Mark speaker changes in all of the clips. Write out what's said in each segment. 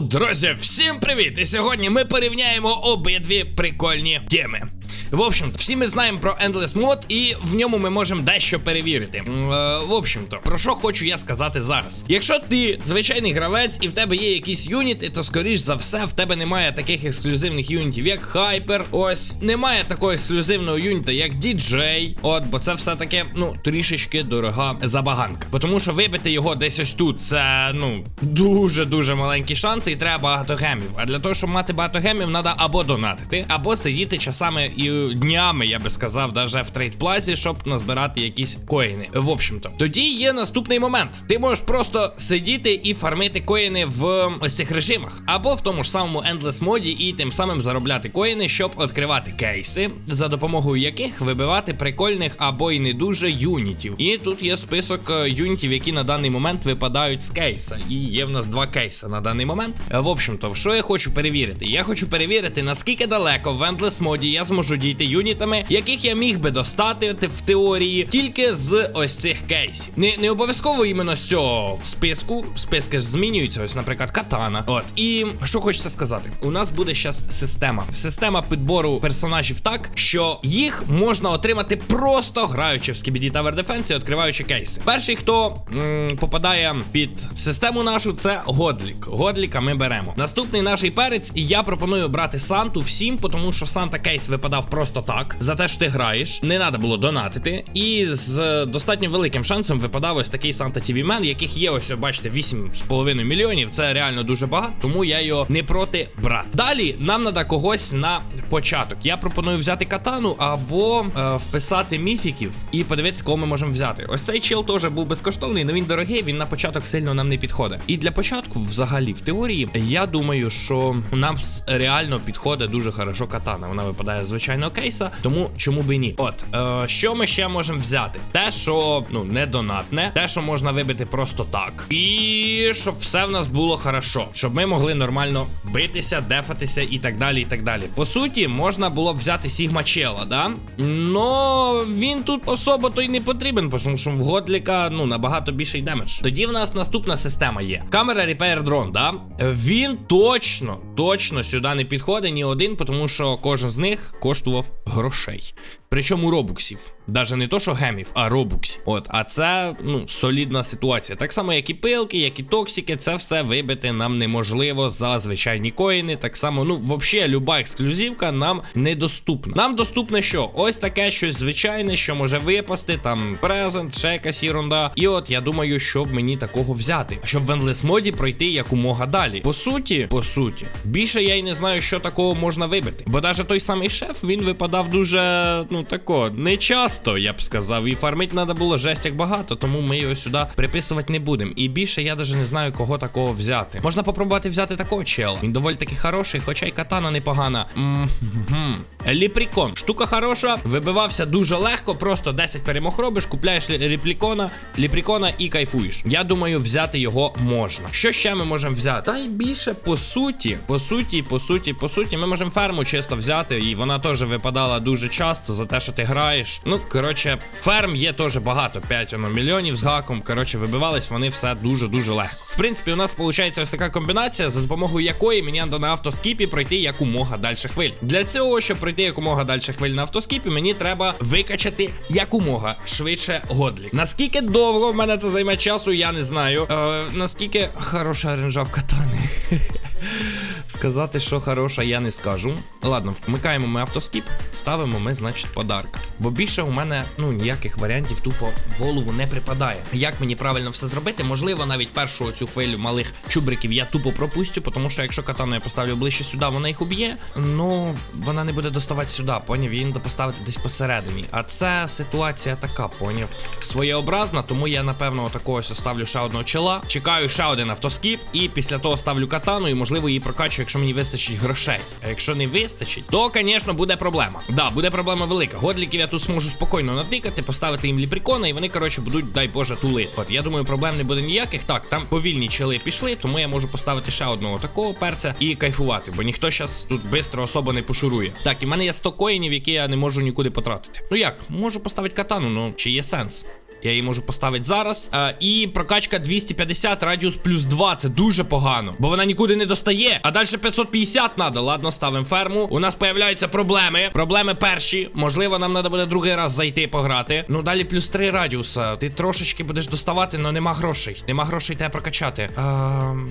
Speaker 1: Друзі, всім привіт! І сьогодні ми порівняємо обидві прикольні теми. В общем, всі ми знаємо про Endless Mod, і в ньому ми можемо дещо перевірити. Е, В общем-то, про що хочу я сказати зараз. Якщо ти звичайний гравець і в тебе є якісь юніти, то скоріш за все в тебе немає таких ексклюзивних юнітів, як Hyper. Ось немає такого ексклюзивного юніта, як DJ. От, бо це все таке, ну, трішечки дорога забаганка. Тому що вибити його десь ось тут, це ну дуже дуже маленькі шанси, і треба багато гемів. А для того, щоб мати багато гемів, треба або донатити, або сидіти часами і днями, я би сказав, даже в трейдплазі, щоб назбирати якісь коїни. В общем-то, тоді є наступний момент. Ти можеш просто сидіти і фармити коїни в ось цих режимах, або в тому ж самому Endless моді, і тим самим заробляти коїни, щоб відкривати кейси, за допомогою яких вибивати прикольних або й не дуже юнітів. І тут є список е, юнітів, які на даний момент випадають з кейса. І є в нас два кейси на даний момент. Е, В общем-то, що я хочу перевірити? Я хочу перевірити, наскільки далеко в Endless моді я зможу дійти юнітами, яких я міг би достати в теорії, тільки з ось цих кейсів. Не, не обов'язково іменно з цього списку. Списки ж змінюються, ось, наприклад, катана. От. І що хочеться сказати, у нас буде зараз система. Система підбору персонажів так, що їх можна отримати просто граючи в Skibidi Tower Defense відкриваючи кейси. Перший, хто м, попадає під систему нашу, це Годлік. Годліка ми беремо. Наступний наш перець, і я пропоную брати Санту всім, тому що Санта кейс випадав просто так. За те, що ти граєш, не треба було донатити. І з достатньо великим шансом випадав ось такий Санта Тіві Мен, яких є ось, бачите, 8,5 мільйонів. Це реально дуже багато, тому я його не проти брати. Далі нам треба когось на початок. Я пропоную взяти катану або е, вписати міфіків і подивитися, кого ми можемо взяти. Ось цей чел теж був безкоштовний, але він дорогий, він на початок сильно нам не підходить. І для початку, взагалі, в теорії, я думаю, що нам реально підходить дуже хорошо катана. Вона випадає з звичайного кейса, тому чому би і ні? От е, що ми ще можемо взяти? Те, що ну не донатне, те, що можна вибити просто так, і щоб все в нас було хорошо, щоб ми могли нормально битися, дефатися і так далі. І так далі. По суті, можна було б взяти Сігма Чела, да? Но він тут особо то й не потрібен, тому що в Годліка ну набагато більший демедж. Тоді в нас наступна система є. Камера Repair Drone, да? Він точно, точно сюди не підходить ні один, тому що кожен з них коштував грошей. Причому робуксів. Даже не то, що гемів, а робуксів. От, а це ну солідна ситуація. Так само, як і пилки, як і токсики, це все вибити нам неможливо за звичайні коїни. Так само, ну, взагалі, люба ексклюзивка нам недоступна. Нам доступне що? Ось таке щось звичайне, що може випасти, там презент, ще якась ерунда. І от я думаю, щоб мені такого взяти, щоб в Endless моді пройти якомога далі. По суті, по суті, більше я й не знаю, що такого можна вибити. Бо навіть той самий шеф він випадав дуже, ну тако, не часто, я б сказав. І фармить треба було жесть як багато, тому ми його сюди приписувати не будемо. І більше я навіть не знаю, кого такого взяти. Можна попробувати взяти такого чела. Він доволі таки хороший, хоча й катана непогана. М-м-м. Ліпрікон. Штука хороша, вибивався дуже легко, просто 10 перемог робиш, купляєш лі- ліпрікона, ліпрікона і кайфуєш. Я думаю, взяти його можна. Що ще ми можемо взяти? Та й більше по суті, по суті, по суті, по суті, ми можемо ферму чисто взяти, і вона теж випадала дуже часто за те, що ти граєш. Ну, коротше, ферм є теж багато, 5 воно, мільйонів з гаком. Коротше, вибивались вони все дуже-дуже легко. В принципі, у нас виходить ось така комбінація, за допомогою якої мені треба на автоскіпі пройти якомога далі хвиль. Для цього, щоб пройти якомога далі хвиль на автоскіпі, мені треба викачати якомога швидше годлі. Наскільки довго в мене це займе часу, я не знаю. Е, наскільки хороша ренжа в катани. Сказати, що хороша, я не скажу. Ладно, вмикаємо ми автоскіп, ставимо ми, значить, подарка. Бо більше у мене ну ніяких варіантів тупо в голову не припадає. Як мені правильно все зробити? Можливо, навіть першу цю хвилю малих чубриків я тупо пропустю, тому що якщо катану я поставлю ближче сюди, вона їх уб'є. Ну вона не буде доставати сюди, поняв? Її треба поставити десь посередині. А це ситуація така, поняв? Своєобразна, тому я напевно отакого ось оставлю ще одного чола. Чекаю ще один автоскіп, і після того ставлю катану, і можливо її прокачу, якщо мені вистачить грошей. А якщо не вистачить, то, звісно, буде проблема. Да, буде проблема велика. Годліків я тут зможу спокійно натикати, поставити їм ліпрікона, і вони, коротше, будуть, дай Боже, тулити. От я думаю, проблем не буде ніяких. Так, там повільні чили пішли, тому я можу поставити ще одного такого перця і кайфувати, бо ніхто зараз тут швидко особо не пошурує. Так, і в мене є 100 коїнів, які я не можу нікуди потратити. Ну як, можу поставити катану, ну чи є сенс? Я її можу поставити зараз. Е, і прокачка 250, радіус плюс 2. Це дуже погано. Бо вона нікуди не достає. А далі 550 треба. Ладно, ставимо ферму. У нас появляються проблеми. Проблеми перші. Можливо, нам треба буде другий раз зайти пограти. Ну далі плюс 3 радіуса. Ти трошечки будеш доставати, але нема грошей. Нема грошей тебе прокачати. Е,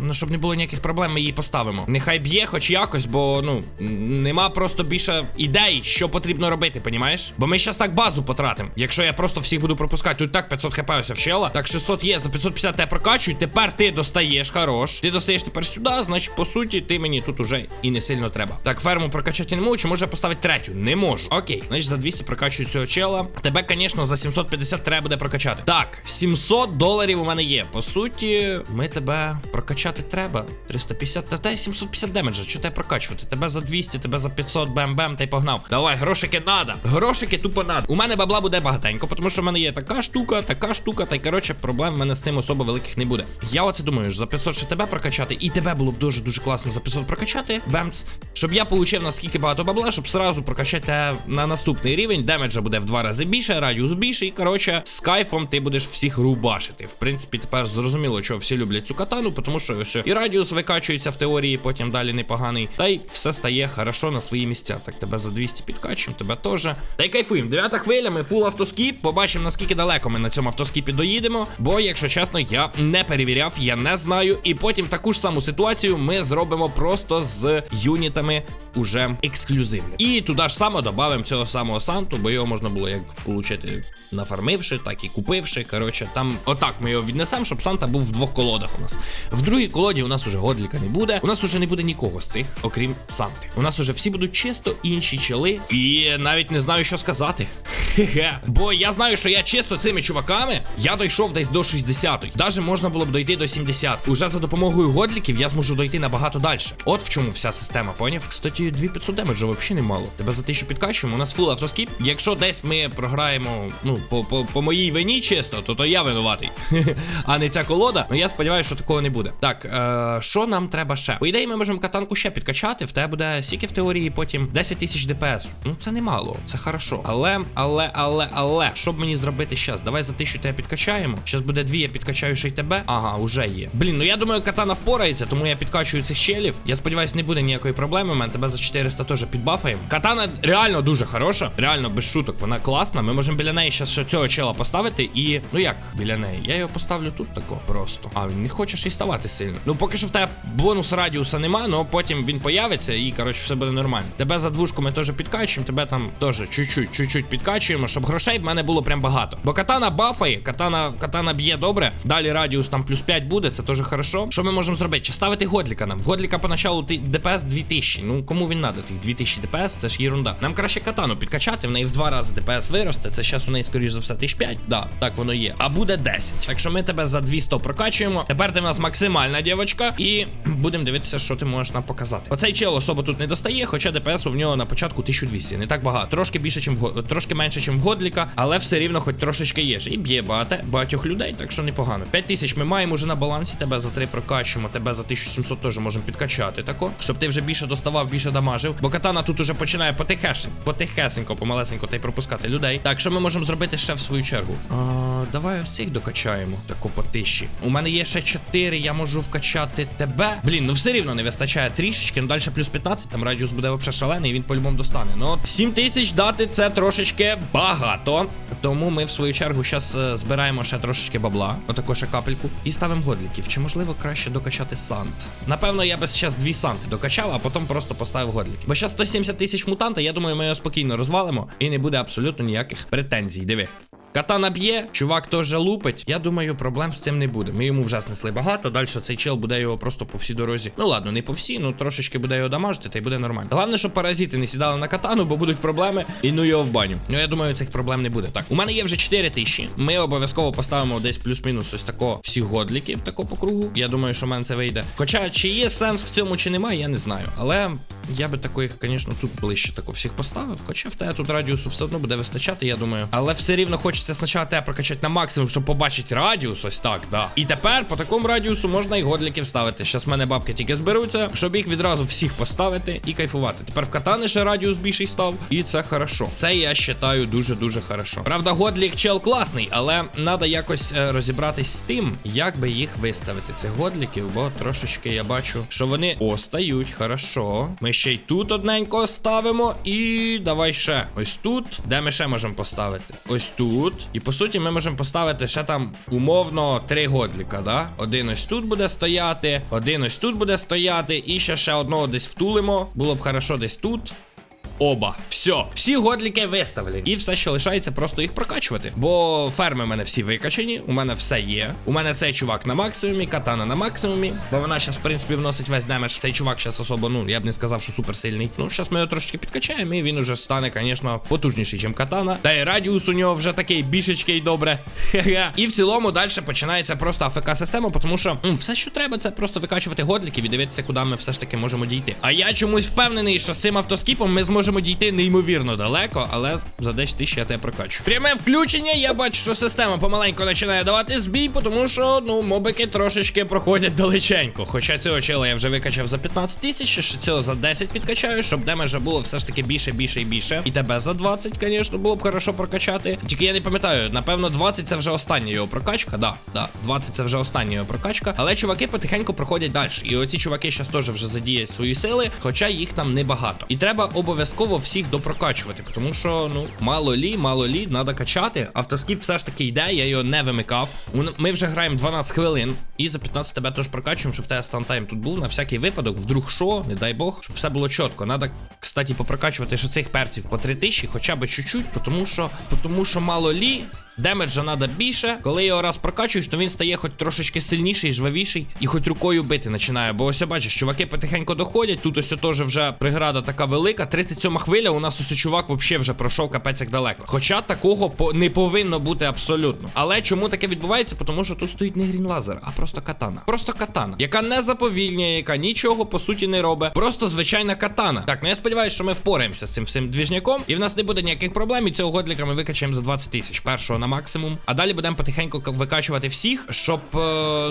Speaker 1: ну, щоб не було ніяких проблем, ми її поставимо. Нехай б'є, хоч якось, бо ну нема просто більше ідей, що потрібно робити, понімаєш? Бо ми зараз так базу потратимо. Якщо я просто всіх буду пропускати, тут так 500 хп в чела. Так 600 є, за 550 тебе прокачують. Тепер ти достаєш, хорош. Ти достаєш тепер сюди, значить, по суті, ти мені тут уже і не сильно треба. Так, ферму прокачати не можу, чи може я поставити третю? Не можу. Окей, значить за 200 прокачую цього чела. Тебе, звісно, за 750 треба буде прокачати. Так, 700 доларів у мене є. По суті, ми тебе прокачати треба. 350. Та дай 750 демеджа. Що тебе прокачувати? Тебе за 200, тебе за 500, бем-бем, та й погнав. Давай, грошики надо. Грошики тупо надо. У мене бабла буде багатенько, тому що в мене є така штука, така штука, та й коротше, проблем в мене з цим особо великих не буде. Я оце думаю, що за 500 ще тебе прокачати, і тебе було б дуже дуже класно за 500 прокачати. Бемц. Щоб я получив наскільки багато бабла, щоб сразу прокачати на наступний рівень. Демеджа буде в два рази більше, радіус більший. Коротше, з кайфом ти будеш всіх рубашити. В принципі, тепер зрозуміло, що всі люблять цю катану, тому що ось і радіус викачується в теорії, потім далі непоганий. Та й все стає хорошо на свої місця. Так тебе за 200 підкачуємо, тебе теж. Та й кайфуємо. Дев'ята хвиля, ми фул автоскіп. Побачимо, наскільки далеко ми на цьому автоскіпі доїдемо. Бо, якщо чесно, я не перевіряв, я не знаю. І потім таку ж саму ситуацію ми зробимо просто з юнітами уже ексклюзивним. І туди ж само додамо цього самого Санту, бо його можна було як отримати. Нафармивши, так і купивши. Коротше, там отак ми його віднесемо, щоб Санта був в двох колодах у нас. В другій колоді у нас уже годліка не буде. У нас уже не буде нікого з цих, окрім Санти. У нас уже всі будуть чисто інші чоли. І навіть не знаю, що сказати. Хе-хе. Бо я знаю, що я чисто цими чуваками я дійшов десь до 60-ї. Даже можна було б дойти до 70. Уже за допомогою годліків я зможу дойти набагато далі. От в чому вся система, поняв? Кстати, 2500 демеджа взагалі немало. Тебе за 1000 підкачуємо. У нас фул автоскіп. Якщо десь ми програємо, ну, по, по, по моїй вині чисто, то то я винуватий. а не ця колода. Ну я сподіваюся, що такого не буде. Так, е, що нам треба ще? По ідеї, ми можемо катанку ще підкачати. В тебе буде сіки в теорії, потім 10 тисяч ДПС. Ну це немало, це хорошо. Але, але, але, але, що б мені зробити зараз? Давай за тисячу тебе підкачаємо. Зараз буде дві, я підкачаю ще й тебе. Ага, уже є. Блін, ну я думаю, катана впорається, тому я підкачую цих щелів. Я сподіваюся, не буде ніякої проблеми. У мене тебе за 400 теж підбафаємо. Катана реально дуже хороша, реально без шуток. Вона класна. Ми можемо біля неї ще цього чела поставити. І ну як біля неї? Я його поставлю тут тако просто. А він не хочеш і ставати сильно. Ну поки що в тебе бонус радіуса нема, але потім він появиться і коротше все буде нормально. Тебе за двушку ми теж підкачуємо, тебе там теж чуть-чуть, чуть-чуть підкачуємо, щоб грошей в мене було прям багато. Бо катана бафає, катана, катана б'є добре. Далі радіус там плюс 5 буде, це теж хорошо. Що ми можемо зробити? Чи ставити годліка нам? Годліка поначалу ти ДПС 2000. Ну кому він надо? Тих 2000 ДПС, це ж єрунда. Нам краще катану підкачати, в неї в два рази ДПС виросте. Це зараз у неї, скоріш за все, 1005. Да, так воно є. А буде 10. Так що ми тебе за 200 прокачуємо. Тепер ти в нас максимальна дівочка. І будемо дивитися, що ти можеш нам показати. Оцей чел особо тут не достає, хоча ДПС у нього на початку 1200. Не так багато. Трошки більше, чим в трошки менше, чим в Годліка, але все рівно хоч трошечки є. І б'є багато, багатьох людей, так що непогано. 5000 ми маємо вже на балансі, тебе за 3 прокачуємо, тебе за 1700 теж можемо підкачати тако, щоб ти вже більше доставав, більше дамажив. Бо катана тут уже починає потихешень, потихесенько, помалесенько та й пропускати людей. Так, що ми можемо зробити ще в свою чергу? А, давай цих докачаємо, тако по тиші. У мене є ще 4, я можу вкачати тебе. Блін, ну все рівно не вистачає трішечки. Ну далі плюс 15, там радіус буде взагалі шалений, і він по-любому достане. Ну 7 тисяч дати це трошечки багато. Тому ми в свою чергу зараз збираємо ще трошечки бабла, отако ще капельку, і ставимо годліків. Чи можливо краще докачати сант? Напевно, я би зараз дві санти докачав, а потім просто поставив годліки. Бо зараз 170 тисяч мутанта, я думаю, ми його спокійно розвалимо і не буде абсолютно ніяких претензій. Диви. Катана б'є, чувак теж лупить. Я думаю, проблем з цим не буде. Ми йому вже снесли багато. Далі цей чел буде його просто по всій дорозі. Ну ладно, не по всій, ну трошечки буде його дамажити, та й буде нормально. Головне, щоб паразити не сідали на катану, бо будуть проблеми, і ну його в баню. Ну я думаю, цих проблем не буде. Так, у мене є вже 4 тисячі. Ми обов'язково поставимо десь плюс-мінус ось тако всіх годліків, тако по кругу. Я думаю, що в мене це вийде. Хоча чи є сенс в цьому, чи немає, я не знаю. Але я би таких, звісно, тут ближче тако всіх поставив. Хоча в тебе тут радіусу все одно буде вистачати, я думаю. Але все рівно хочеться спочатку тебе прокачати на максимум, щоб побачити радіус. Ось так, да. І тепер по такому радіусу можна і годліків ставити. Щас в мене бабки тільки зберуться, щоб їх відразу всіх поставити і кайфувати. Тепер в катани ще радіус більший став, і це хорошо. Це я вважаю дуже-дуже хорошо. Правда, годлік чел класний, але треба якось е, розібратись з тим, як би їх виставити, цих годліків, бо трошечки я бачу, що вони о, стають, хорошо. Ми ще й тут одненько ставимо. І давай ще. Ось тут. Де ми ще можемо поставити? Ось тут. І по суті, ми можемо поставити ще там умовно три годліка, да? Один ось тут буде стояти, один ось тут буде стояти, і ще ще одного десь втулимо. Було б хорошо десь тут. Оба. Все. Всі годліки виставлені. І все, що лишається, просто їх прокачувати. Бо ферми в мене всі викачені, у мене все є. У мене цей чувак на максимумі, катана на максимумі. Бо вона зараз, в принципі, вносить весь демедж. Цей чувак зараз особо, ну, я б не сказав, що суперсильний. Ну, зараз ми його трошки підкачаємо, і він уже стане, звісно, потужніший, ніж катана. Та й радіус у нього вже такий більшечкий добре. Хе-хе. І в цілому далі починається просто АФК-система, тому що ну, все, що треба, це просто викачувати годліків і дивитися, куди ми все ж таки можемо дійти. А я чомусь впевнений, що з цим автоскіпом ми зможемо дійти неймовірно далеко, але за 10 тисяч я тебе прокачу. Пряме включення, я бачу, що система помаленьку починає давати збій, тому що ну мобики трошечки проходять далеченько. Хоча цього чела я вже викачав за 15 тисяч, ще цього за 10 підкачаю, щоб демеджа було все ж таки більше, більше і більше. І тебе за 20, звісно, було б хорошо прокачати. Тільки я не пам'ятаю, напевно, 20 це вже остання його прокачка. Да, да, 20 це вже остання його прокачка. Але чуваки потихеньку проходять далі. І оці чуваки зараз теж вже задіють свої сили, хоча їх там небагато. І треба обов'язково всіх допрокачувати, тому що ну мало лі, мало лі, треба качати. Автоскіп все ж таки йде, я його не вимикав. Ми вже граємо 12 хвилин, і за 15 тебе теж прокачуємо, щоб в тебе стантайм тут був на всякий випадок, вдруг що, не дай Бог, щоб все було чітко. Надо, кстати, попрокачувати ще цих перців по 3000, хоча б чуть-чуть, тому що, тому що мало лі. Демеджа треба більше. Коли його раз прокачуєш, то він стає хоч трошечки сильніший, жвавіший і хоч рукою бити починає. Бо ось бачиш, чуваки потихеньку доходять. Тут ось теж вже преграда така велика. 37 хвиля. У нас ось чувак взагалі вже пройшов капець як далеко. Хоча такого по не повинно бути абсолютно. Але чому таке відбувається? Тому що тут стоїть не грін лазер, а просто катана. Просто катана, яка не заповільнює, яка нічого по суті не робить. Просто звичайна катана. Так, ну я сподіваюся, що ми впораємося з цим всім двіжняком, і в нас не буде ніяких проблем. І цього годліка ми викачаємо за 20 тисяч. Першого на максимум. А далі будемо потихеньку викачувати всіх, щоб е,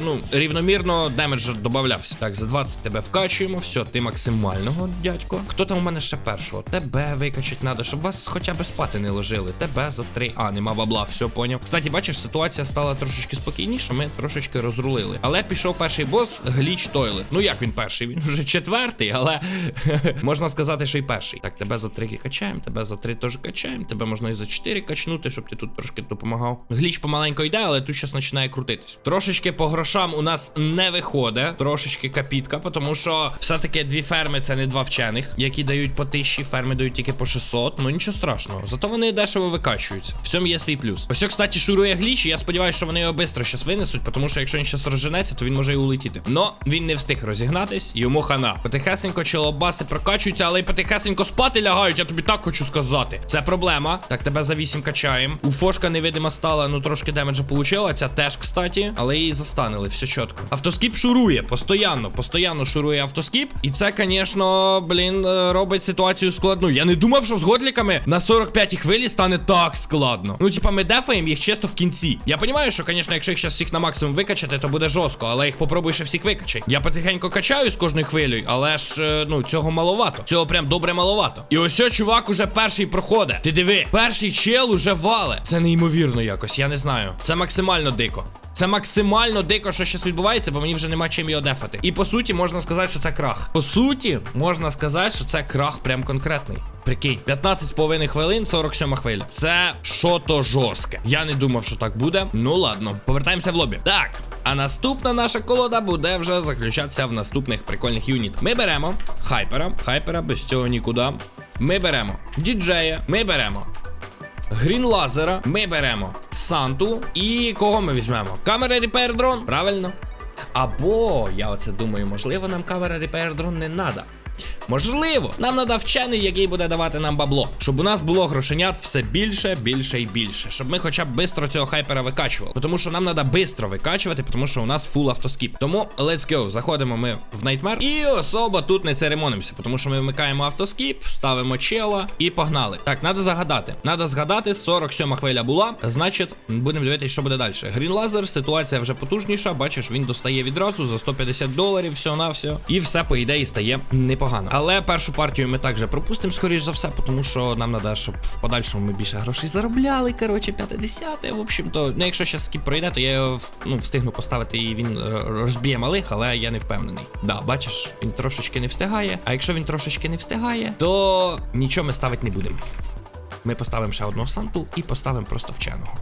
Speaker 1: ну рівномірно демедж додавався. Так, за 20 тебе вкачуємо. Все, ти максимального, дядько. Хто там у мене ще першого? Тебе викачати треба, щоб вас хоча б спати не ложили. Тебе за 3. А, нема бабла, все поняв. Кстати, бачиш, ситуація стала трошечки спокійніша. Ми трошечки розрулили. Але пішов перший бос гліч Тойлет. Ну як він перший? Він вже четвертий, але можна сказати, що й перший. Так, тебе за 3 качаємо, тебе за 3 теж качаємо. Тебе можна і за 4 качнути, щоб ти тут трошки допомагав. Гліч помаленько йде, але тут щас починає крутитись. Трошечки по грошам у нас не виходить. Трошечки капітка, тому що все-таки дві ферми це не два вчених, які дають по тисячі, ферми дають тільки по 600. Ну нічого страшного. Зато вони дешево викачуються. В цьому є свій плюс. Ось, кстати, шурує гліч, і я сподіваюся, що вони його швидко щас винесуть, тому що якщо він щас розженеться, то він може і улетіти. Но він не встиг розігнатись, йому хана. Потихесенько чолобаси прокачуються, але й потихесенько спати лягають, я тобі так хочу сказати. Це проблема. Так, тебе за 8 качаємо. У фошка невидима стала, ну трошки демеджа получила. Ця теж, кстати, але її застанили, все чітко. Автоскіп шурує, постоянно, постоянно шурує автоскіп. І це, звісно, блін, е, робить ситуацію складну. Я не думав, що з годліками на 45-й хвилі стане так складно. Ну, типа, ми дефаємо їх чисто в кінці. Я розумію, що, звісно, якщо їх зараз всіх на максимум викачати, то буде жорстко, але їх попробуй ще всіх викачай. Я потихеньку качаю з кожною хвилею, але ж, е, ну, цього маловато. Цього прям добре маловато. І ось чувак уже перший проходить. Ти диви, перший чел уже вале. Це неймовірно якось, я не знаю. Це максимально дико. Це максимально дико, що щось відбувається, бо мені вже нема чим його дефати. І по суті, можна сказати, що це крах. По суті, можна сказати, що це крах прям конкретний. Прикинь, 15,5 хвилин, 47 хвиля. Це що то жорстке. Я не думав, що так буде. Ну ладно, повертаємося в лобі. Так. А наступна наша колода буде вже заключатися в наступних прикольних юнітах. Ми беремо хайпера, хайпера без цього нікуди. Ми беремо діджея, ми беремо Грін лазера ми беремо Санту. І кого ми візьмемо? Камера Repair дрон, правильно? Або, я оце думаю, можливо, нам камера Repair дрон не треба. Можливо. Нам треба вчений, який буде давати нам бабло. Щоб у нас було грошенят все більше, більше і більше. Щоб ми хоча б швидко цього хайпера викачували. Тому що нам треба швидко викачувати, тому що у нас фул автоскіп. Тому let's go. Заходимо ми в Nightmare і особо тут не церемонимося, тому що ми вмикаємо автоскіп, ставимо чела і погнали. Так, треба загадати. Треба згадати, 47 хвиля була. Значить, будемо дивитися, що буде далі. Грін лазер, ситуація вже потужніша. Бачиш, він достає відразу за 150 доларів, всього на все. І все, по ідеї, стає непогано. Але першу партію ми також пропустимо, скоріш за все, тому що нам треба, щоб в подальшому ми більше грошей заробляли. Коротше, 50 В общем-то, ну якщо ще скіп пройде, то я його ну, встигну поставити і він е, розб'є малих, але я не впевнений. Да, бачиш, він трошечки не встигає. А якщо він трошечки не встигає, то нічого ми ставити не будемо. Ми поставимо ще одного санту і поставимо просто вченого.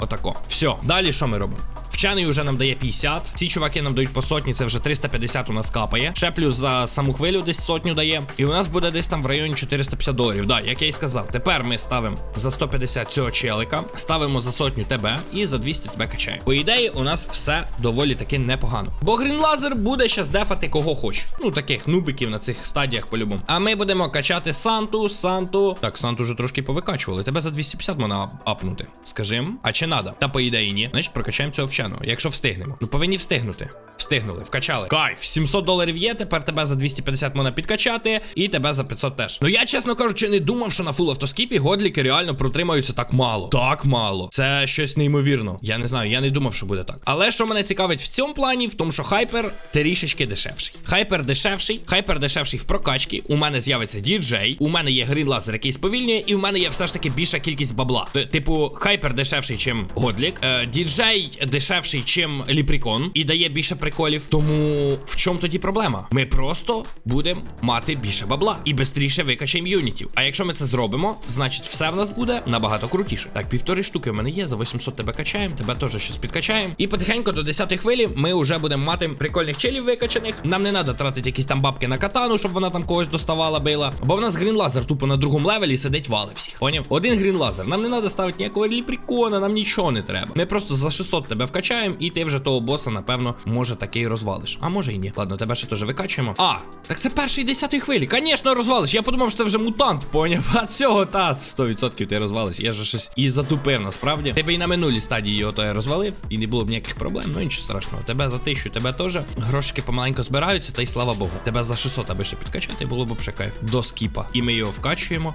Speaker 1: Отако. Все, далі що ми робимо? Вчений вже нам дає 50. Ці чуваки нам дають по сотні, це вже 350 у нас капає. Ще плюс за саму хвилю десь сотню дає. І у нас буде десь там в районі 450 доларів. Да, як я й сказав. Тепер ми ставимо за 150 цього челика, ставимо за сотню тебе і за 200 тебе качаємо. По ідеї, у нас все доволі таки непогано. Бо грінлазер буде щас дефати кого хоче. Ну, таких нубиків на цих стадіях по-любому. А ми будемо качати Санту, Санту. Так, Санту вже трошки повикачували. Тебе за 250 можна апнути. Скажем, а чи надо? Та по ідеї ні. Значить, прокачаємо цю овчану, якщо встигнемо. Ну повинні встигнути. Встигнули, вкачали. Кайф, 700 доларів є, тепер тебе за 250 можна підкачати, і тебе за 500 теж. Ну я, чесно кажучи, не думав, що на фул автоскіпі годліки реально протримаються так мало. Так мало. Це щось неймовірно. Я не знаю, я не думав, що буде так. Але що мене цікавить в цьому плані, в тому, що хайпер трішечки дешевший. Хайпер дешевший, хайпер дешевший в прокачці. У мене з'явиться діджей, у мене є грін лазер, який сповільнює, і у мене є все ж таки більша кількість бабла. Т- Типу, хайпер дешевший, чим годлік, е, діджей дешевший, чим ліпрікон, і дає більше приколів. Тому в чому тоді проблема? Ми просто будемо мати більше бабла і швидше викачаємо юнітів. А якщо ми це зробимо, значить все в нас буде набагато крутіше. Так, півтори штуки в мене є, за 800 тебе качаємо, тебе теж щось підкачаємо. І потихеньку до 10-ї хвилі ми вже будемо мати прикольних челів викачаних. Нам не треба тратити якісь там бабки на катану, щоб вона там когось доставала, била. Бо в нас грін лазер тупо на другому левелі сидить вали всіх. Поняв? Один грін лазер. Нам не треба ставити ніякого ліпрікона, нам нічого не треба. Ми просто за 600 тебе вкачаємо, і ти вже того боса, напевно, може таки і розвалиш. А може і ні. Ладно, тебе ще теж викачуємо. А, так це перший 10 хвилі. Звісно, розвалиш. Я подумав, що це вже мутант, поняв? А цього та 100% ти розвалиш. Я же щось і затупив насправді. Тебе і на минулій стадії його то я розвалив, і не було б ніяких проблем. Ну нічого страшного. Тебе за тисячу, тебе теж. Грошики помаленько збираються, та й слава Богу. Тебе за 600 аби ще підкачати, було б вже кайф. До скіпа. І ми його вкачуємо.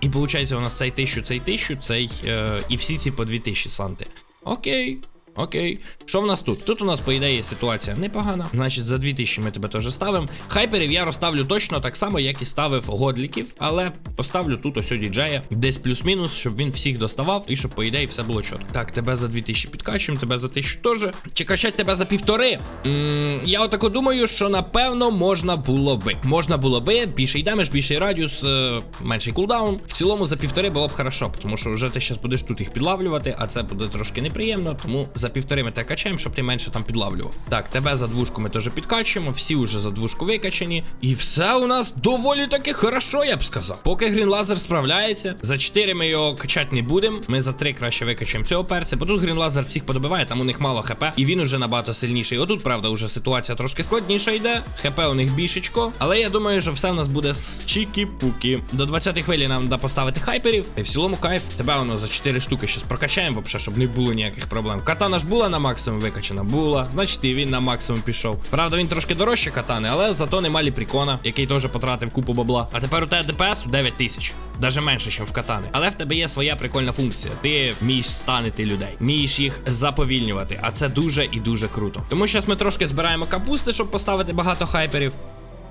Speaker 1: і виходить, у нас цей тисячу, цей тисячу, цей е, і всі ці по 2000 санти. Окей. Окей, що в нас тут? Тут у нас, по ідеї, ситуація непогана. Значить, за 2000 ми тебе теж ставимо. Хайперів я розставлю точно так само, як і ставив годліків, але поставлю тут ось діджея десь плюс-мінус, щоб він всіх доставав і щоб, по ідеї, все було чітко. Так, тебе за 2000 підкачуємо, тебе за 1000 теж. Чи качать тебе за півтори? м я отако думаю, що напевно можна було би. Можна було би, більший демедж, більший радіус, е, менший кулдаун. В цілому за півтори було б хорошо, тому що вже ти зараз будеш тут їх підлавлювати, а це буде трошки неприємно, тому за півтори ми тебе качаємо, щоб ти менше там підлавлював. Так, тебе за двушку ми теж підкачуємо, всі вже за двушку викачані. І все у нас доволі таки хорошо, я б сказав. Поки Грін Лазер справляється, за 4 ми його качати не будемо. Ми за 3 краще викачаємо цього перця, бо тут Грін Лазер всіх подобиває, там у них мало хп, і він уже набагато сильніший. Отут, правда, вже ситуація трошки складніша йде. ХП у них більшечко. Але я думаю, що все в нас буде з чікі-пуки. До 20 хвилі нам треба поставити хайперів. І в цілому кайф. Тебе воно за 4 штуки щось прокачаємо, взагалі, щоб не було ніяких проблем. Катана ж була на максимум викачана, була. Значить, і він на максимум пішов. Правда, він трошки дорожче катани, але зато нема ліпрікона, який теж потратив купу бабла. А тепер у тебе ДПС у 9 тисяч. Даже менше, ніж в катани. Але в тебе є своя прикольна функція. Ти вмієш станити людей, вмієш їх заповільнювати. А це дуже і дуже круто. Тому зараз ми трошки збираємо капусти, щоб поставити багато хайперів.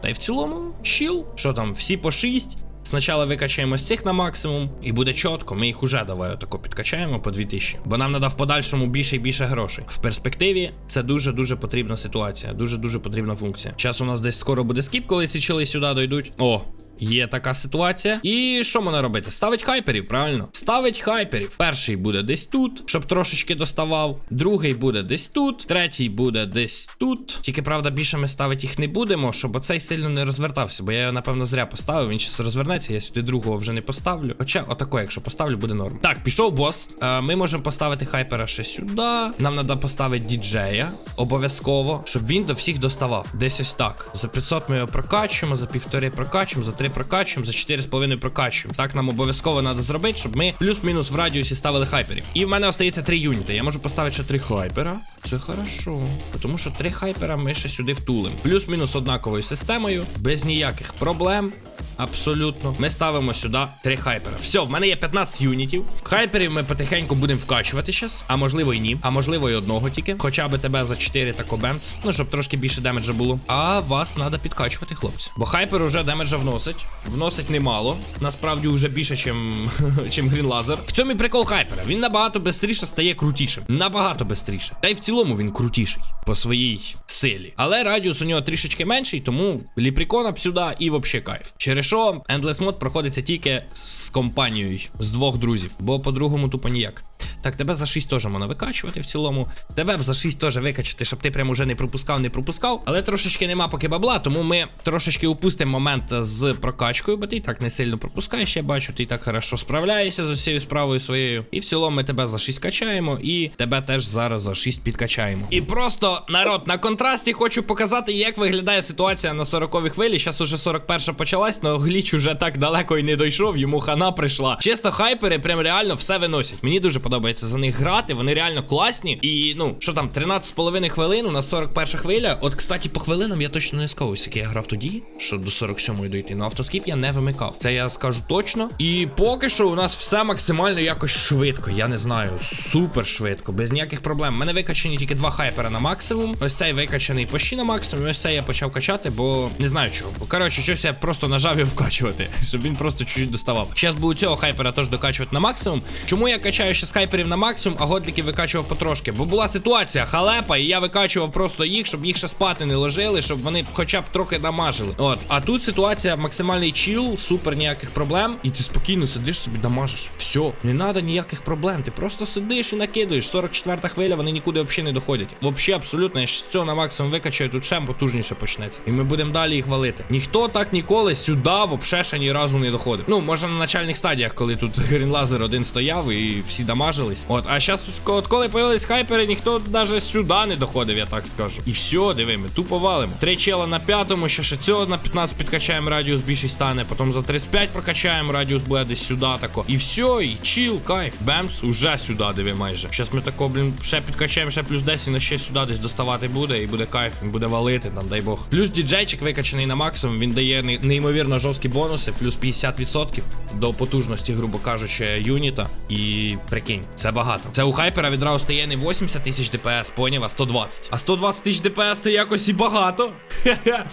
Speaker 1: Та й в цілому, чіл. Що там, всі по 6. Спочатку викачаємо з цих на максимум, і буде чітко. Ми їх уже давай отако підкачаємо по 2000. Бо нам треба в подальшому більше і більше грошей. В перспективі це дуже дуже потрібна ситуація, дуже дуже потрібна функція. Зараз у нас десь скоро буде скіп, коли ці чили сюди дойдуть. О, Є така ситуація. І що можна робити? Ставить хайперів, правильно? Ставить хайперів. Перший буде десь тут, щоб трошечки доставав. Другий буде десь тут. Третій буде десь тут. Тільки правда, більше ми ставити їх не будемо, щоб оцей сильно не розвертався. Бо я його, напевно, зря поставив. Він щас розвернеться, я сюди другого вже не поставлю. Хоча, отако, якщо поставлю, буде норм. Так, пішов бос. Е, ми можемо поставити хайпера ще сюди. Нам треба поставити діджея. Обов'язково, щоб він до всіх доставав. Десь ось так. За 500 ми його прокачуємо, за півтори прокачуємо, за 3 прокачуємо, за 4,5 прокачуємо. Так нам обов'язково треба зробити, щоб ми плюс-мінус в радіусі ставили хайперів. І в мене остається 3 юніти. Я можу поставити ще 3 хайпера. Це хорошо. Тому що 3 хайпера ми ще сюди втулим. Плюс-мінус однаковою системою, без ніяких проблем. Абсолютно. Ми ставимо сюди 3 хайпера. Все, в мене є 15 юнітів. Хайперів ми потихеньку будемо вкачувати зараз. А можливо і ні. А можливо і одного тільки. Хоча б тебе за 4 тако бемц. Ну, щоб трошки більше демеджа було. А вас треба підкачувати, хлопці. Бо хайпер уже демеджа вносить. Вносить немало. Насправді вже більше, чим, чим Green Laser. В цьому і прикол хайпера. Він набагато швидше стає крутішим. Набагато швидше. Та й в цілому він крутіший по своїй силі. Але радіус у нього трішечки менший, тому ліпрікона б сюди і взагалі кайф. Через що Endless Mode проходиться тільки з компанією, з двох друзів, бо по-другому тупо ніяк. Так, тебе за 6 теж можна викачувати в цілому. Тебе б за 6 теж викачати, щоб ти прям уже не пропускав, не пропускав. Але трошечки нема поки бабла, тому ми трошечки упустимо момент з прокачкою, бо ти так не сильно пропускаєш, я бачу, ти так хорошо справляєшся з усією справою своєю. І в цілому ми тебе за 6 качаємо, і тебе теж зараз за 6 підкачаємо. І просто народ на контрасті хочу показати, як виглядає ситуація на 40-й хвилі. Зараз уже 41 почалась, але гліч уже так далеко і не дойшов, йому хана прийшла. Чесно, хайпери прям реально все виносять. Мені дуже подобається за них грати, вони реально класні. І ну, що там, 13,5 хвилин, у нас 41 хвиля. От, кстати, по хвилинам я точно не скажу, скільки я грав тоді, що до 47-ї дойти. Ну, автоскіп я не вимикав. Це я скажу точно. І поки що у нас все максимально якось швидко. Я не знаю, супер швидко, без ніяких проблем. У мене викачані тільки два хайпера на максимум. Ось цей викачаний почти на максимум. Ось цей я почав качати, бо не знаю чого. Бо коротше, щось я просто нажав його вкачувати, щоб він просто чуть-чуть доставав. Зараз буду цього хайпера теж докачувати на максимум. Чому я качаю ще хайперів на максимум, а годліків викачував потрошки? Бо була ситуація халепа, і я викачував просто їх, щоб їх ще спати не ложили, щоб вони хоча б трохи дамажили. От, а тут ситуація максимальний чіл, супер ніяких проблем. І ти спокійно сидиш собі дамажиш. Все, не треба ніяких проблем. Ти просто сидиш і накидуєш. 44-та хвиля, вони нікуди взагалі не доходять. Взагалі, абсолютно, я з цього на максимум викачаю, тут ще потужніше почнеться. І ми будемо далі їх валити. Ніхто так ніколи сюди взагалі ще ні разу не доходив. Ну, може на начальних стадіях, коли тут Грінлазер один стояв і всі дамажились. От, а зараз, от коли появились хайпери, ніхто навіть сюди не доходив, я так скажу. І все, диви, ми тупо валимо. Три чела на п'ятому, ще ще цього на 15 підкачаємо, радіус більший стане. Потім за 35 прокачаємо, радіус буде десь сюди тако. І все, і чіл, кайф. Бемс, уже сюди, диви майже. Щас ми тако, блін, ще підкачаємо, ще плюс 10, на ще сюди десь доставати буде, і буде кайф, він буде валити, там, дай Бог. Плюс діджейчик викачаний на максимум, він дає неймовірно жорсткі бонуси, плюс 50% до потужності, грубо кажучи, юніта. І прикинь, це багато. Це у хайпера відразу стає не 80 тисяч ДПС, поняв, а 120. А 120 тисяч ДПС це якось і багато.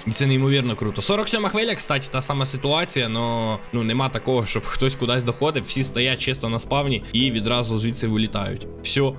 Speaker 1: І це неймовірно круто. 47 хвиля, кстати, та сама ситуація, но ну нема такого, щоб хтось кудись доходив, всі стоять чисто на спавні і відразу звідси вилітають. Все.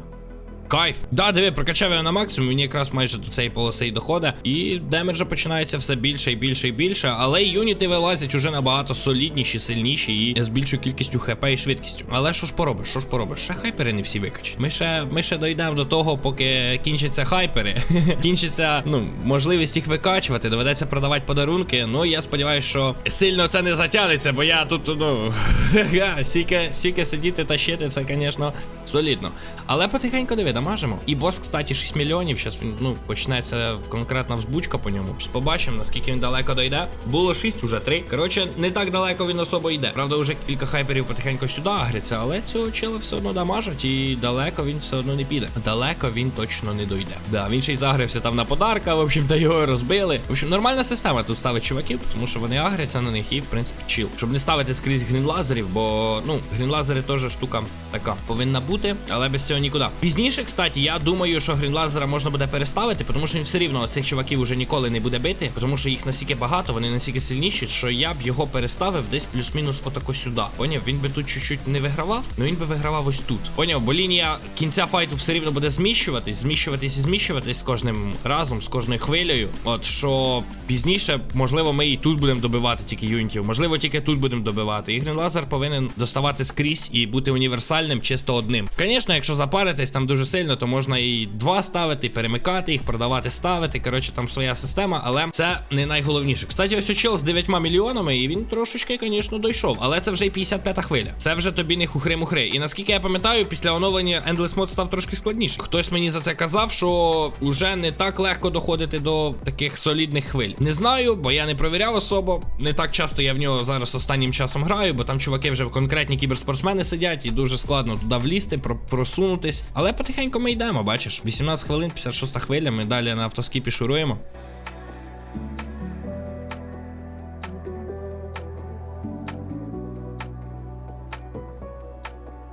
Speaker 1: Кайф. Да, диви, прокачав його на максимум, він якраз майже до цієї полоси і доходить. І демеджа починається все більше і більше і більше. Але юніти вилазять уже набагато солідніші, сильніші і з більшою кількістю хп і швидкістю. Але що ж поробиш? Що ж поробиш? Ще хайпери не всі викачать. Ми ще ми ще дійдемо до того, поки кінчаться хайпери. Кінчиться, ну, можливість їх викачувати. Доведеться продавати подарунки. Ну я сподіваюся, що сильно це не затягнеться, бо я тут, ну. сіки, сіки сидіти та щити, це, звісно, солідно. Але потихеньку диви, дамажимо. І бос, кстати, 6 мільйонів. Зараз ну, почнеться конкретна взбучка по ньому. Щас побачимо, наскільки він далеко дойде. Було 6, уже 3. Коротше, не так далеко він особо йде. Правда, вже кілька хайперів потихеньку сюди агриться, але цього чела все одно дамажать, і далеко він все одно не піде. Далеко він точно не дойде. Да, він ще й загрився там на подарка, в общем, та його розбили. В общем, нормальна система тут ставить чуваків, тому що вони агряться на них і, в принципі, чіл. Щоб не ставити скрізь грінлазерів, бо ну, грінлазери теж штука така повинна бути, але без цього нікуди. Пізніше, кстати, я думаю, що грінлазера можна буде переставити, тому що він все рівно цих чуваків уже ніколи не буде бити, тому що їх настільки багато, вони настільки сильніші, що я б його переставив десь плюс-мінус отако сюди. Поняв? Він би тут чуть-чуть не вигравав, але він би вигравав ось тут. Поняв? Бо лінія кінця файту все рівно буде зміщуватись, зміщуватись і зміщуватись з кожним разом, з кожною хвилею. От що пізніше, можливо, ми і тут будемо добивати тільки юнітів, можливо, тільки тут будемо добивати. І грінлазер повинен доставати скрізь і бути універсальним чисто одним. Звісно, якщо запаритись там дуже сильно, то можна і два ставити, перемикати їх, продавати, ставити. Коротше, там своя система, але це не найголовніше. Кстати, ось чел з 9 мільйонами, і він трошечки, звісно, дійшов. Але це вже і 55-та хвиля. Це вже тобі не хухри-мухри. І наскільки я пам'ятаю, після оновлення Endless Mode став трошки складніше. Хтось мені за це казав, що вже не так легко доходити до таких солідних хвиль. Не знаю, бо я не провіряв особо. Не так часто я в нього зараз останнім часом граю, бо там чуваки вже конкретні кіберспортсмени сидять, і дуже складно туди влізти, про- просунутись. Але потихеньку ми йдемо, бачиш. 18 хвилин, 56 хвиля. Ми далі на автоскіпі шуруємо.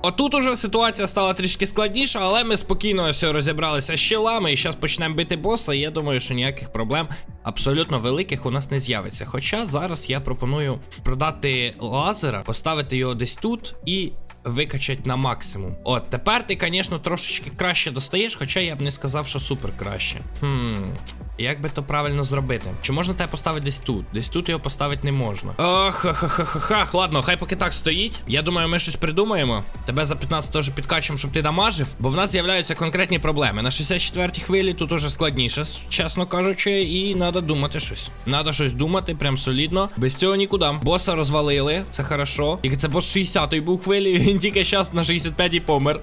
Speaker 1: Отут уже ситуація стала трішки складніша, але ми спокійно ось розібралися з щелами і зараз почнемо бити боса. Я думаю, що ніяких проблем абсолютно великих у нас не з'явиться. Хоча зараз я пропоную продати лазера, поставити його десь тут і. Викачать на максимум. От, тепер ти, звісно, трошечки краще достаєш, хоча я б не сказав, що супер краще. Хм. Як би то правильно зробити? Чи можна тебе поставити десь тут? Десь тут його поставити не можна. Ох, ха-ха-ха-ха. Ладно, хай поки так стоїть. Я думаю, ми щось придумаємо. Тебе за 15 теж підкачуємо, щоб ти дамажив, бо в нас з'являються конкретні проблеми. На 64-й хвилі тут уже складніше, чесно кажучи, і треба думати щось. Надо щось думати, прям солідно. Без цього нікуди. Боса розвалили, це хорошо. Тільки це бос 60-ї був хвилі, він тільки зараз на 65-й помер.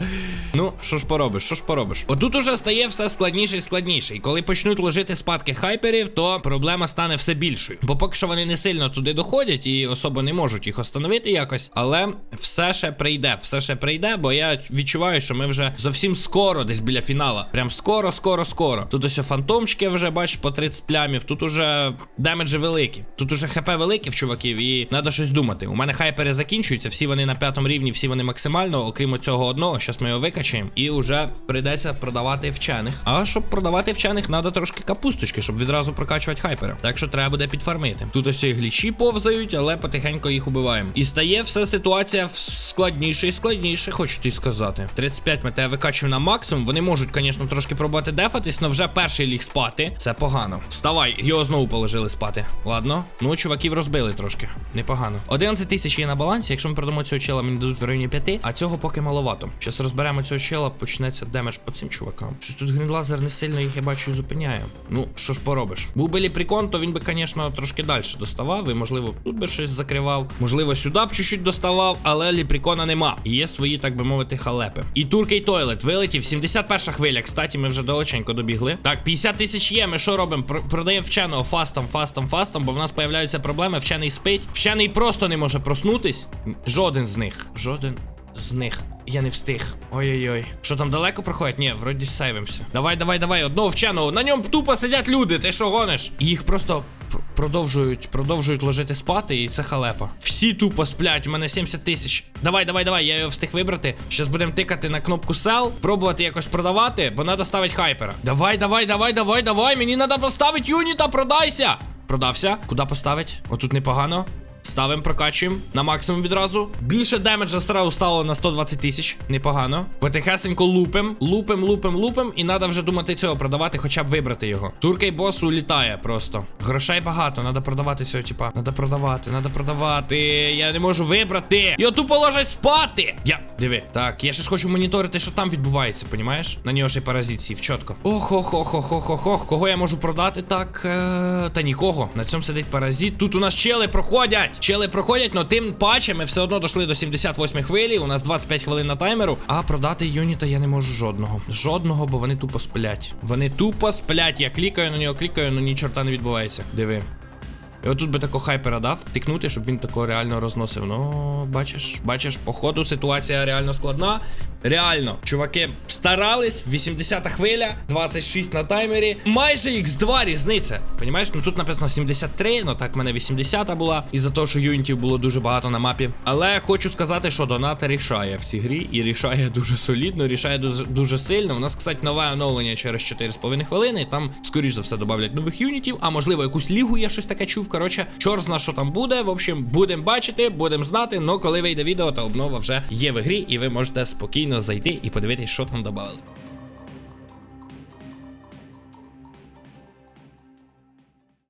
Speaker 1: Ну, що ж поробиш, що ж поробиш? Отут уже стає все складніше і складніше. І коли почнуть ложити спадки хайперів, то проблема стане все більшою. Бо поки що вони не сильно туди доходять і особо не можуть їх остановити якось. Але все ще прийде, все ще прийде, бо я відчуваю, що ми вже зовсім скоро десь біля фінала. Прям скоро, скоро, скоро. Тут ось фантомчики вже, бачиш, по 30 плямів. Тут уже демеджі великі. Тут уже хп великі в чуваків, і треба щось думати. У мене хайпери закінчуються, всі вони на п'ятому рівні, всі вони максимально, окрім цього одного. Щас ми його викачаємо. І вже прийдеться продавати вчених. А щоб продавати вчених, треба трошки капусточки, щоб відразу прокачувати хайпери. Так що треба буде підфармити. Тут ось глічі повзають, але потихеньку їх убиваємо. І стає все ситуація складніше і складніше, хочу тобі сказати. 35 ми тебе викачуємо на максимум. Вони можуть, звісно, трошки пробувати дефатись, але вже перший ліг спати. Це погано. Вставай, його знову положили спати. Ладно. Ну, чуваків розбили трошки. Непогано. 11 тисяч є на балансі. Якщо ми продамо цього чела, мені дадуть в районі 5, а цього поки маловато. Щас розберемо цього чела, почнеться демедж по цим чувакам. Щось тут грінлазер не сильно їх, я бачу, зупиняє. Ну, що ж поробиш? Був би ліпрікон, то він би, звісно, трошки далі доставав. І, можливо, тут би щось закривав. Можливо, сюди б чуть-чуть доставав, але ліпрікона нема. І є свої, так би мовити, халепи. І туркей тойлет вилетів. 71 хвиля. Кстати, ми вже далеченько добігли. Так, 50 тисяч є. Ми що робимо? Про- Продаємо вченого фастом, фастом, фастом, бо в нас появляються проблеми. Вчений спить. Вчений просто не може проснутись. Жоден з них. Жоден з них. Я не встиг. Ой-ой-ой. Що там далеко проходять? Ні, вроді сейвимося. Давай, давай, давай. Одного вченого. На ньому тупо сидять люди. Ти що гониш? І їх просто продовжують, продовжують ложити спати, і це халепа. Всі тупо сплять. У мене 70 тисяч. Давай, давай, давай. Я його встиг вибрати. Щас будемо тикати на кнопку sell, пробувати якось продавати, бо треба ставити хайпера. Давай, давай, давай, давай, давай. Мені треба поставити юніта, продайся. Продався. Куди поставить? Отут непогано. Ставимо, прокачуємо на максимум відразу. Більше демеджа сразу стало на 120 тисяч. Непогано. Потихесенько лупим, лупим, лупим, лупим. І треба вже думати цього продавати, хоча б вибрати його. Туркей бос улітає просто. Грошей багато, треба продавати цього, типа. Треба продавати, треба продавати. Я не можу вибрати. Його тупо ложать спати. Я. Диви. Так, я ще ж хочу моніторити, що там відбувається, понімаєш? На нього ще й паразит сів, чітко. Ох, ох, ох, ох, ох, ох, ох. Кого я можу продати так? Е... Та нікого. На цьому сидить паразит. Тут у нас чели проходять. Чели проходять, але тим паче ми все одно дійшли до 78 хвилі. У нас 25 хвилин на таймеру. А продати юніта я не можу жодного. Жодного, бо вони тупо сплять. Вони тупо сплять. Я клікаю на нього, клікаю, але ні чорта не відбувається. Диви. І отут би тако хайпера дав, втикнути, щоб він тако реально розносив. Ну, бачиш, бачиш, походу ситуація реально складна. Реально, чуваки старались, 80-та хвиля, 26 на таймері. Майже X2 різниця. Понімаєш? Ну тут написано 73, ну так в мене 80-та була. Із-за того, що юнітів було дуже багато на мапі. Але хочу сказати, що Доната рішає в цій грі і рішає дуже солідно, рішає дуже, дуже сильно. У нас, кстати, нове оновлення через 4,5 хвилини. І там, скоріш за все, додавлять нових юнітів, а можливо, якусь лігу я щось таке чув. Коротше, чор зна, що там буде. В общем, будемо бачити, будемо знати. Но коли вийде відео, то обнова вже є в грі, і ви можете спокійно зайти і подивитись, що там додали.